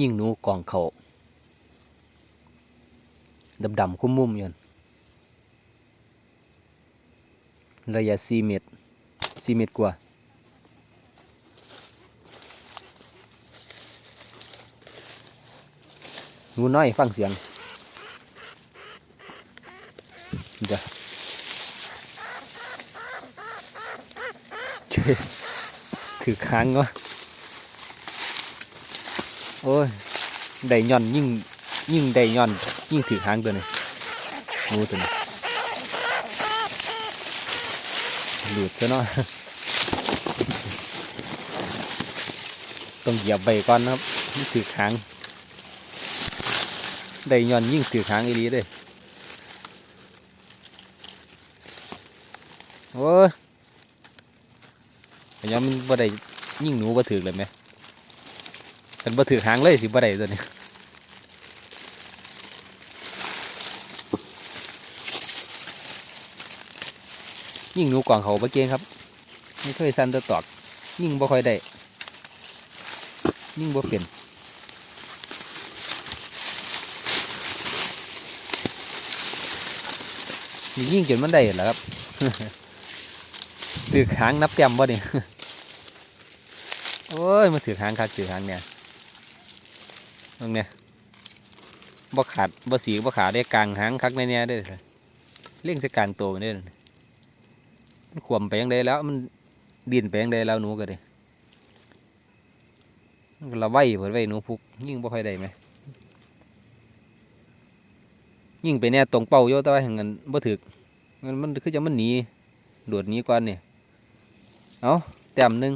ยิ่งหนูกองเขาดำดำๆคุ้มมุมอยู่นั่นระยะสี่เมตรสี่เมตรกว่าหนูน้อยฟังเสียงเดี๋ยวถือค้างวะ โอ้ยได้ย่อนยิ่งยิ่งได้ย่อนยิ่งถือค้างตัวนี้หนูตัวนี้หลุดซะเนาะต้องเหยียบใบก่อนนะครับถือค้างได้ย้อนยิ่งถือค้างอีหลีเลยโอ้ยแต่ย้อนมันบ่ได้ยิ่งหนูบ่ถือเลยไหม ฉันบ่ถือค้างเลยสิบ่ได้ตัวนี้ยิ่งหนูกวางเขาบ่เก่งครับไม่เคยสั้นตัวตอกยิ่งบ่ค่อยได้ยิ่งบ่เป็นนี่ยนยิ่งจนมันได้เหรอครับถือหางนับแต้มบ่เนี่ยโอ้ยมาถือหางคักถือหางเนี่ย ตรงเนี่ยบ่ขาดบ่สีบ่ขาดได้กลางหางคักในเนี่ยเด้อเล่งจะกลางตัวมันเด้มันขวมไปยังได้แล้ว มันดินไปยังได้แล้วหนูก็เด้มันก็ละไว้เพิ่นไว้หนูพุก ยิ่งบ่ค่อยได้ไหมยิ่งไปเนี่ยตรงเป้าโยแต่ว่าแห่งเงินบ่ถึกมันมันคือจะมันหนีโดดหนีก่อนเนี่ยเอาแต้มหนึ่ง